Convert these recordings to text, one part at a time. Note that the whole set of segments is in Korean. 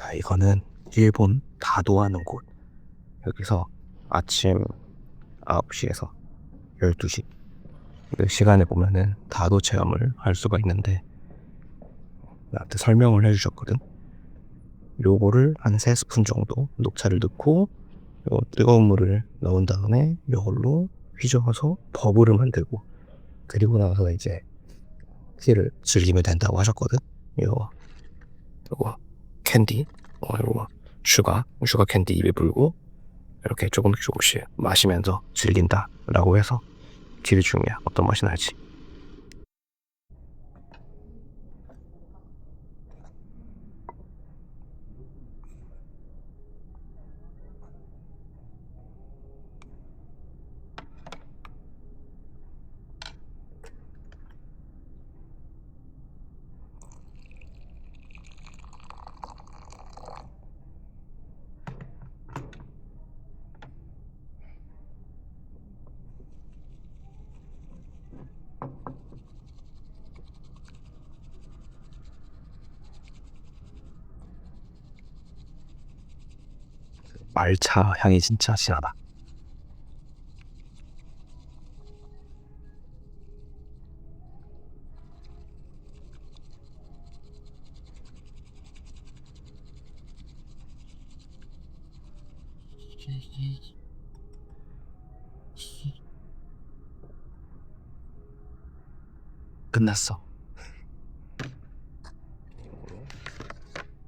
자, 이거는 일본 다도하는 곳. 여기서 아침 9시에서 12시. 그 시간에 보면은 다도 체험을 할 수가 있는데, 나한테 설명을 해주셨거든. 요거를 한 3스푼 정도 녹차를 넣고, 요 뜨거운 물을 넣은 다음에 요걸로 휘저어서 버블을 만들고, 그리고 나서 이제 티를 즐기면 된다고 하셨거든. 요, 요거 캔디, 어, 요거 슈가, 슈가 캔디 입에 불고 이렇게 조금씩 조금씩 마시면서 즐긴다라고 해서 딜 중이야. 어떤 맛이 날지. 말차 향이 진짜 진하다. 끝났어.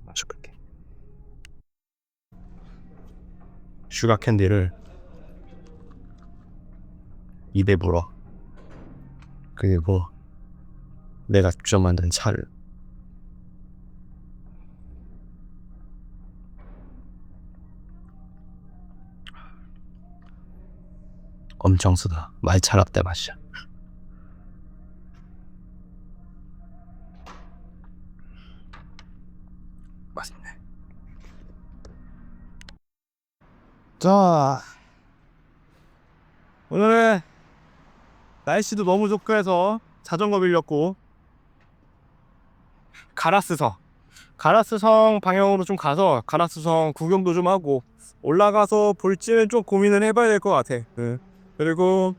마셔볼게. 슈가 캔디를 입에 물어. 그리고 내가 직접 만든 차를 엄청 쓰다 말차 라떼 맛이야. 맛있네. 자, 오늘은 날씨도 너무 좋고 해서 자전거 빌렸고 가라스성 가라스성 방향으로 좀 가서 가라스성 구경도 좀 하고 올라가서 볼지는 좀 고민을 해봐야 될 것 같아. 그, 그리고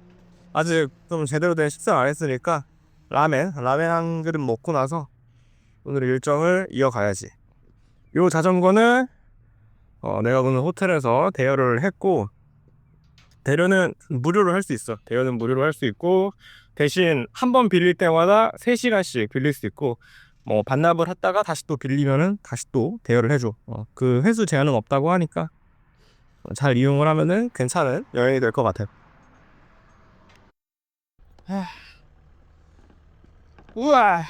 아직 좀 제대로 된 식사 안 했으니까 라멘 라멘 한 그릇 먹고 나서 오늘 일정을 이어가야지. 요 자전거는 어, 내가 오늘 호텔에서 대여를 했고 대여는 무료로 할 수 있어. 대여는 무료로 할 수 있고 대신 한 번 빌릴 때마다 3시간씩 빌릴 수 있고 뭐 반납을 했다가 다시 또 빌리면은 다시 또 대여를 해줘. 어, 그 횟수 제한은 없다고 하니까 잘 이용을 하면은 괜찮은 여행이 될 것 같아. 하... 우와.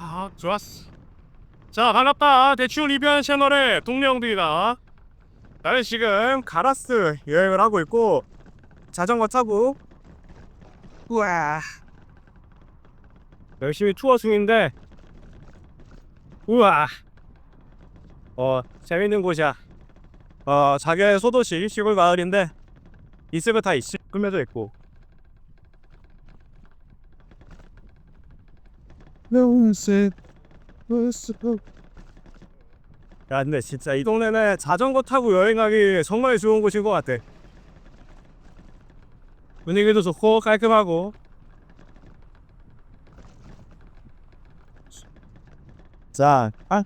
아, 좋았어. 자, 반갑다. 대충 리뷰하는 채널의 동영들이다. 나는 지금 가라스 여행을 하고 있고 자전거 타고 우와 열심히 투어 중인데 우와 어 재밌는 곳이야. 어 자기의 소도시 시골 마을인데 다 있어 꾸며져 있고 야 근데 진짜 이 동네는 자전거 타고 여행하기 정말 좋은 곳인 것 같아. 분위기도 좋고 깔끔하고. 자 아.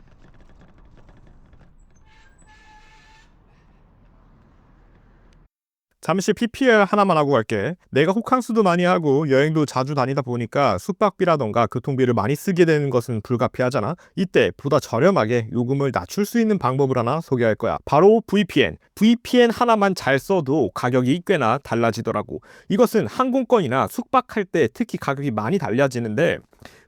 잠시 PPL 하나만 하고 갈게. 내가 호캉스도 많이 하고 여행도 자주 다니다 보니까 숙박비라던가 교통비를 많이 쓰게 되는 것은 불가피하잖아. 이때 보다 저렴하게 요금을 낮출 수 있는 방법을 하나 소개할 거야. 바로 VPN. VPN 하나만 잘 써도 가격이 꽤나 달라지더라고. 이것은 항공권이나 숙박할 때 특히 가격이 많이 달라지는데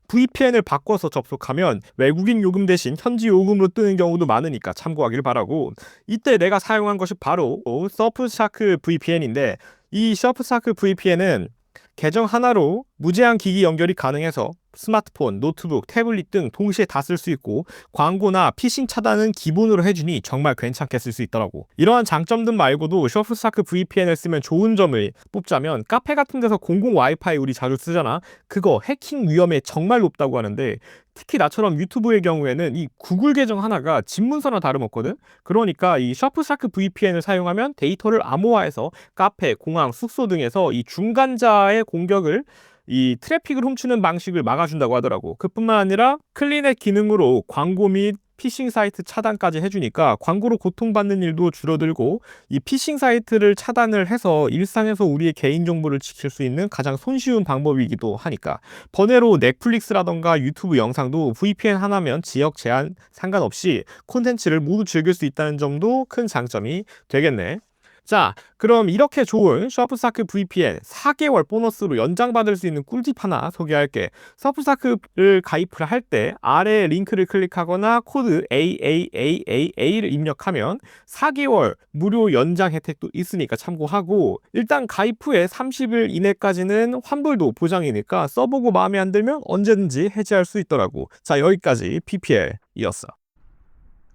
VPN을 바꿔서 접속하면 외국인 요금 대신 현지 요금으로 뜨는 경우도 많으니까 참고하길 바라고 이때 내가 사용한 것이 바로 서프샤크 VPN인데 이 서프샤크 VPN은 계정 하나로 무제한 기기 연결이 가능해서 스마트폰, 노트북, 태블릿 등 동시에 다 쓸 수 있고 광고나 피싱 차단은 기본으로 해주니 정말 괜찮게 쓸 수 있더라고. 이러한 장점들 말고도 셔프스타크 VPN을 쓰면 좋은 점을 뽑자면 카페 같은 데서 공공 와이파이 우리 자주 쓰잖아. 그거 해킹 위험에 정말 높다고 하는데 특히 나처럼 유튜브의 경우에는 이 구글 계정 하나가 집문서나 다름없거든. 그러니까 이 셔프스타크 VPN을 사용하면 데이터를 암호화해서 카페, 공항, 숙소 등에서 이 중간자의 공격을 이 트래픽을 훔치는 방식을 막아준다고 하더라고. 그뿐만 아니라 클리넷 기능으로 광고 및 피싱 사이트 차단까지 해주니까 광고로 고통받는 일도 줄어들고 이 피싱 사이트를 차단을 해서 일상에서 우리의 개인 정보를 지킬 수 있는 가장 손쉬운 방법이기도 하니까 번외로 넷플릭스라던가 유튜브 영상도 VPN 하나면 지역 제한 상관없이 콘텐츠를 모두 즐길 수 있다는 점도 큰 장점이 되겠네. 자, 그럼 이렇게 좋은 셔프사크 VPN 4개월 보너스로 연장받을 수 있는 꿀팁 하나 소개할게. 서프사크를 가입을 할 때 아래 링크를 클릭하거나 코드 AAAAA를 입력하면 4개월 무료 연장 혜택도 있으니까 참고하고 일단 가입 후에 30일 이내까지는 환불도 보장이니까 써보고 마음에 안 들면 언제든지 해지할 수 있더라고. 자, 여기까지 PPL이었어.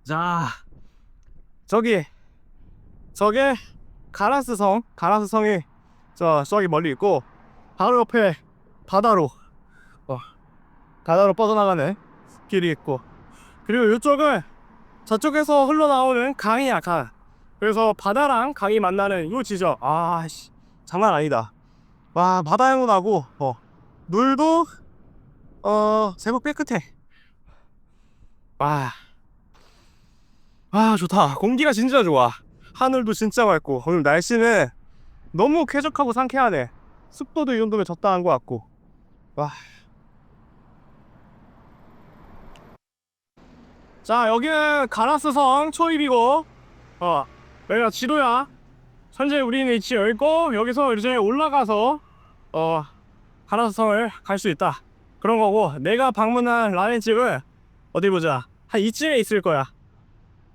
자, 저기 저게 가라스 성, 가라스 성이 저 저기 멀리 있고 바로 옆에 바다로 어, 바다로 뻗어나가는 길이 있고 그리고 이쪽은 저쪽에서 흘러나오는 강이야 강. 그래서 바다랑 강이 만나는 이 지점. 아씨 장난 아니다. 와 바다 향도 나고 어 물도 어 제법 깨끗해. 와. 아 좋다. 공기가 진짜 좋아. 하늘도 진짜 맑고 오늘 날씨는 너무 쾌적하고 상쾌하네. 습도도 이 정도면 적당한 것 같고. 와. 자 여기는 가라스성 초입이고 어 여기가 지도야. 현재 우리는 위치 여기 있고 여기서 이제 올라가서 어 가라스성을 갈 수 있다. 그런 거고 내가 방문한 라멘집은 어디 보자 한 이쯤에 있을 거야.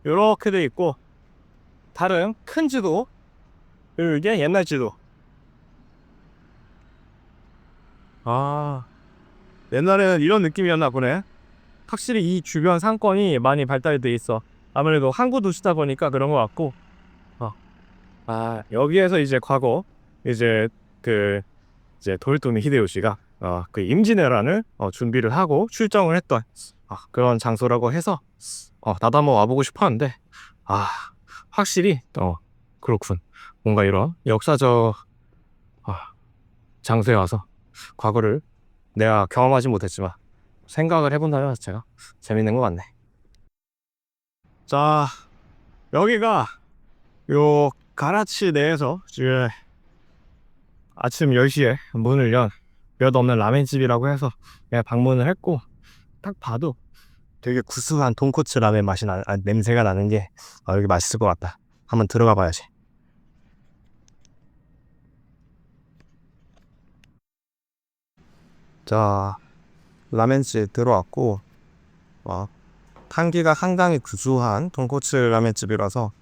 요렇게 돼 있고 다른 큰 지도 이게 옛날 지도. 아 옛날에는 이런 느낌이었나 보네. 확실히 이 주변 상권이 많이 발달이 돼 있어. 아무래도 항구 도시다 보니까 그런 것 같고. 어. 아 여기에서 이제 과거 이제 그 이제 도요토미 히데요시가 어, 그 임진왜란을 어, 준비를 하고 출정을 했던 아, 그런 장소라고 해서 어, 나도 한번 와보고 싶었는데 아 확실히 어 그렇군. 뭔가 이런 역사적 아, 장소에 와서 과거를 내가 경험하지 못했지만 생각을 해본다는 자체가 재밌는 것 같네. 자 여기가 요 가라치 내에서 지금 아침 10시에 문을 연 몇 없는 라멘집이라고 해서 방문을 했고 딱 봐도 되게 구수한 돈코츠 라멘 맛이 나, 아, 냄새가 나는 게 아, 여기 맛있을 것 같다. 한번 들어가 봐야지. 자, 라멘집 들어왔고, 와, 향기가 상당히 구수한 돈코츠 라멘집이라서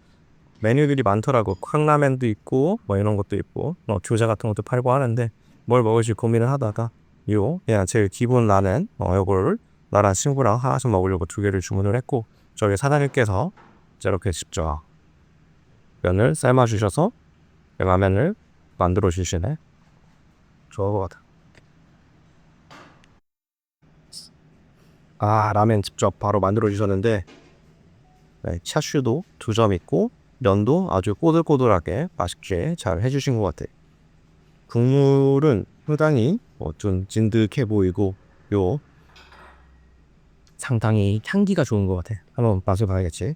메뉴들이 많더라고. 콩라멘도 있고, 뭐 이런 것도 있고, 뭐 교자 같은 것도 팔고 하는데 뭘 먹을지 고민을 하다가 요 그냥 제일 기본 라멘, 어, 요걸 나랑 친구랑 하나씩 먹으려고 두 개를 주문을 했고 저기 사장님께서 이렇게 직접 면을 삶아 주셔서 라면을 만들어 주시네. 같아. 아 라면 직접 바로 만들어 주셨는데 네, 차슈도 두 점 있고 면도 아주 꼬들꼬들하게 맛있게 잘 해주신 것 같아. 국물은 상당히 어, 좀 진득해 보이고 요 상당히 향기가 좋은 것 같아. 한번 맛을 봐야겠지.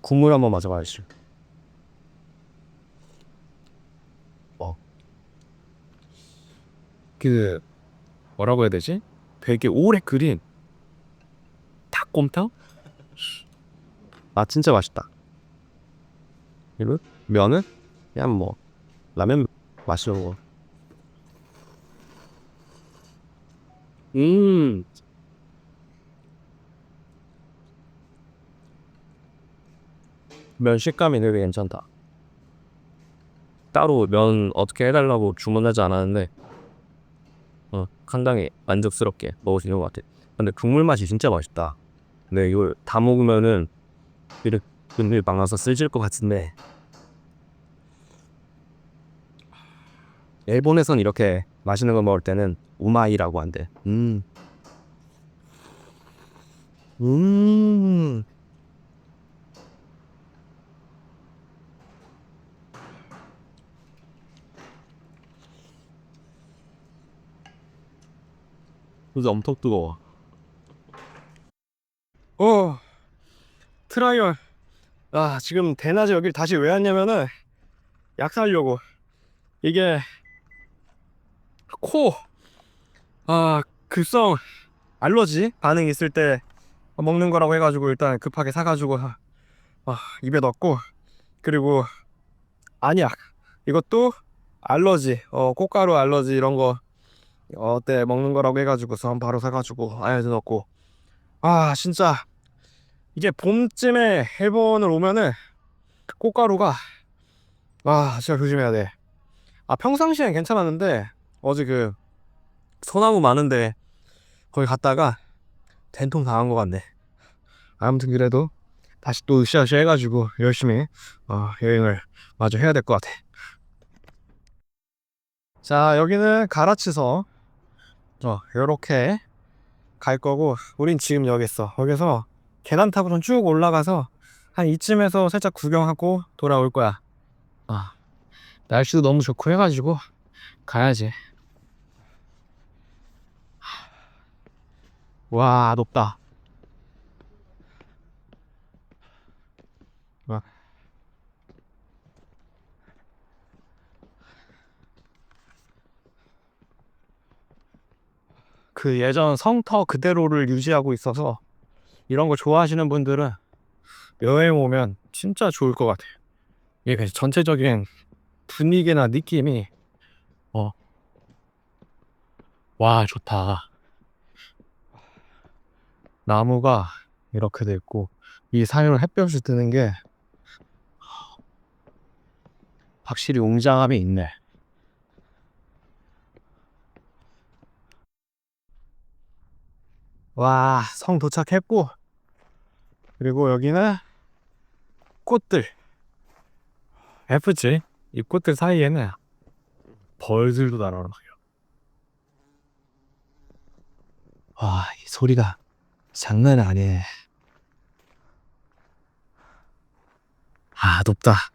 국물 한번 마셔봐야지. 어. 그 뭐라고 해야 되지? 되게 오래 끓인 닭곰탕? 아 진짜 맛있다. 그리고 면은 그냥 뭐 라면 맛있어 먹어. 음. 면 식감이 되게 괜찮다. 따로 면 어떻게 해달라고 주문하지 않았는데 어, 상당히 만족스럽게 먹을 수 있는 것 같아. 근데 국물 맛이 진짜 맛있다. 근데 이걸 다 먹으면은 이렇게 눈이 망가서 쓸질 것 같은데 일본에선 이렇게 맛있는 거 먹을 때는 우마이라고 한대. 음. 음. 진짜 엄청 뜨거워. 어 트라이얼. 아 지금 대낮에 여길 다시 왜 왔냐면은 약 살려고. 이게 코아 급성 알러지 반응 있을 때 먹는 거라고 해가지고 일단 급하게 사가지고 아, 입에 넣고. 그리고 안약. 이것도 알러지 어 꽃가루 알러지 이런 거 어때 먹는 거라고 해가지고서 바로 사가지고 안에 넣고 아 진짜 이게 봄쯤에 일본을 오면은 꽃가루가 아 진짜 조심해야 돼. 아 평상시엔 괜찮았는데 어제 그 소나무 많은데 거기 갔다가 된통 당한 것 같네. 아무튼 그래도 다시 또 으쌰으쌰 해가지고 열심히 어, 여행을 마저 해야 될 것 같아. 자 여기는 가라치서 어 요렇게 갈 거고 우린 지금 여기 있어 여기서 계단 타고 좀쭉 올라가서 한 이쯤에서 살짝 구경하고 돌아올 거야. 아 날씨도 너무 좋고 해가지고 가야지. 와 높다 그 예전 성터 그대로를 유지하고 있어서 이런 거 좋아하시는 분들은 여행 오면 진짜 좋을 것 같아요. 이게 전체적인 분위기나 느낌이 어. 와, 좋다. 나무가 이렇게 돼 있고 이 사이로 햇볕이 뜨는 게 확실히 웅장함이 있네. 와, 성 도착했고, 그리고 여기는 꽃들. 예쁘지? 이 꽃들 사이에는 벌들도 날아오르요. 와, 이 소리가 장난 아니네. 아, 높다.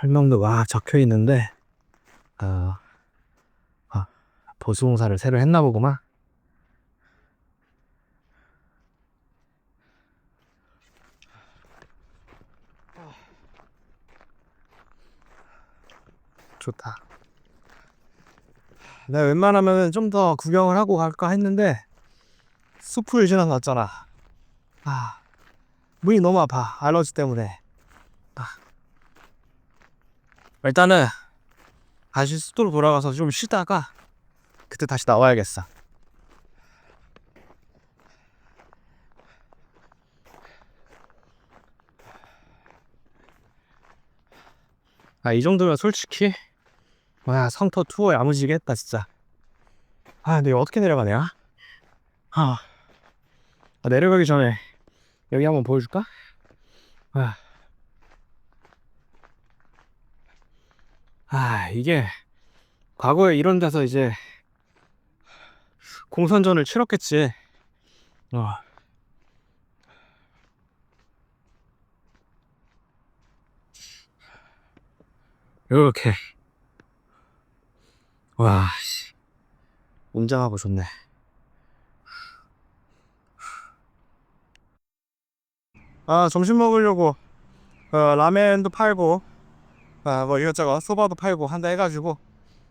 설명도 와 적혀 있는데 어, 아, 보수공사를 새로 했나 보구만. 좋다. 내가 웬만하면 좀 더 구경을 하고 갈까 했는데 숲을 지나갔잖아. 아, 문이 너무 아파. 알러지 때문에. 일단은 다시 숲도로 돌아가서 좀 쉬다가 그때 다시 나와야겠어. 아, 이 정도면 솔직히 와, 성터 투어 야무지게 했다, 진짜. 아, 근데 이거 어떻게 내려가냐? 아, 아, 내려가기 전에 여기 한번 보여줄까? 아. 아, 이게 과거에 이런 데서 이제 공선전을 치렀겠지. 어. 이렇게. 와, 씨. 웅장하고 좋네. 아, 점심 먹으려고 어, 라멘도 팔고 아, 뭐 이것저것 소바도 팔고 한다 해가지고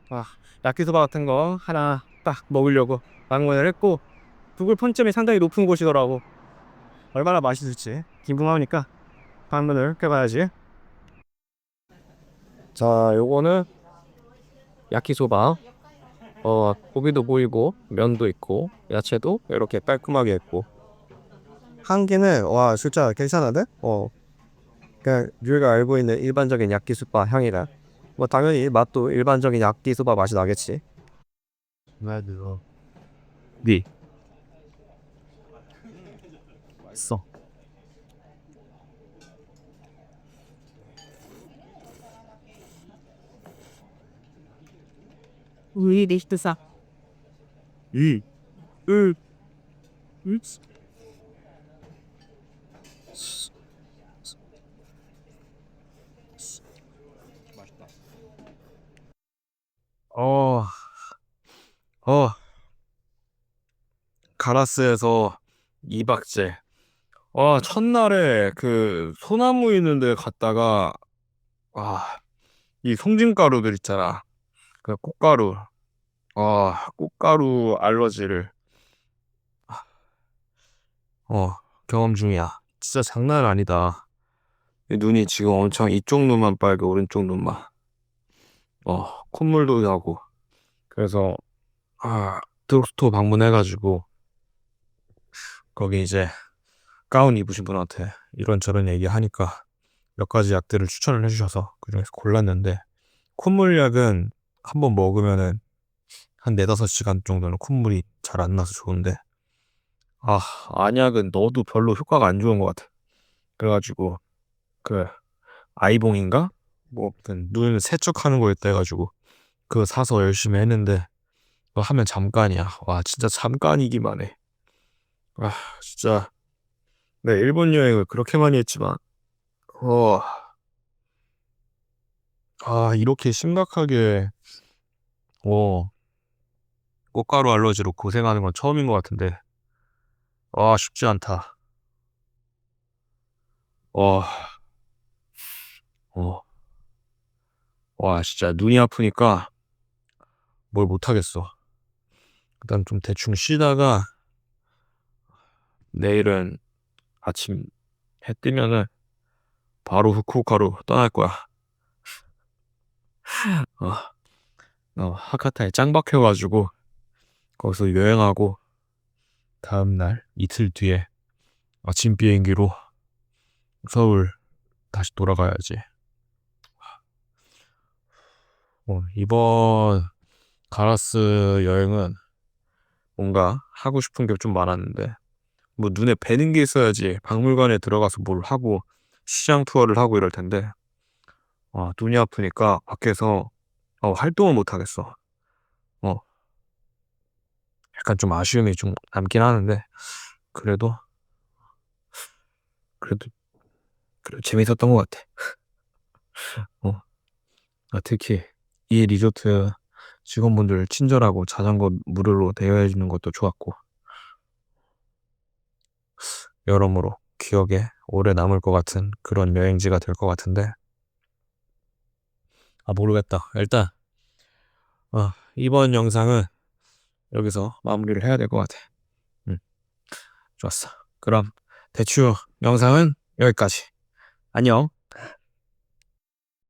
아, 야끼소바 같은 거 하나 딱 먹으려고 방문을 했고 구글 평점이 상당히 높은 곳이더라고. 얼마나 맛있을지 궁금하니까 방문을 해봐야지. 자 요거는 야키소바. 어 고기도 보이고 면도 있고 야채도 이렇게 깔끔하게 있고. 한 개는 와 진짜 괜찮은데? 어 그냥 우리가 알고 있는 일반적인 야끼소바 향이라 뭐 당연히 맛도 일반적인 야끼소바 맛이 나겠지 맞아. 네. 맛있어. Oui, richtig ça. 이, 으, 으, 어, 어, 가라스에서 2박째. 와, 첫날에 그 소나무 있는 데 갔다가, 아, 이 송진가루들 있잖아. 그 꽃가루. 아, 꽃가루 알러지를 어, 경험 중이야. 진짜 장난 아니다. 이 눈이 지금 엄청 이쪽 눈만 빨개, 오른쪽 눈만. 어, 콧물도 나고. 그래서 아, 드럭스토어 방문해가지고 거기 이제 가운 입으신 분한테 이런저런 얘기하니까 몇 가지 약들을 추천을 해주셔서 그중에서 골랐는데 콧물 약은 한번 먹으면은 한 네다섯 시간 정도는 콧물이 잘 안 나서 좋은데 아 안약은 넣어도 별로 효과가 안 좋은 것 같아 그래가지고 그 아이봉인가 뭐 눈 세척하는 거였다 해가지고 그거 사서 열심히 했는데 그거 하면 잠깐이야. 와 진짜 잠깐이기만 해 아 진짜. 네 일본 여행을 그렇게 많이 했지만 어. 아 이렇게 심각하게 어. 꽃가루 알러지로 고생하는 건 처음인 것 같은데. 아 쉽지 않다. 와, 어, 와 진짜 눈이 아프니까 뭘 못하겠어. 일단 좀 대충 쉬다가 내일은 아침 해 뜨면은 바로 후쿠오카로 떠날 거야. 어, 어 하카타에 짱 박혀가지고 거기서 여행하고 다음날 이틀 뒤에 아침 비행기로 서울 다시 돌아가야지. 어, 이번 가라스 여행은 뭔가 하고 싶은 게 좀 많았는데 뭐 눈에 뵈는 게 있어야지 박물관에 들어가서 뭘 하고 시장 투어를 하고 이럴 텐데 아, 눈이 아프니까 밖에서 어, 활동을 못 하겠어. 어. 약간 좀 아쉬움이 좀 남긴 하는데 그래도 그래도 그래도 재밌었던 것 같아. 어. 아, 특히 이 리조트 직원분들 친절하고 자전거 무료로 대여해 주는 것도 좋았고 여러모로 기억에 오래 남을 것 같은 그런 여행지가 될 것 같은데 아 모르겠다. 일단 어, 이번 영상은 여기서 마무리를 해야 될 것 같아. 음, 좋았어. 그럼 대추 영상은 여기까지. 안녕.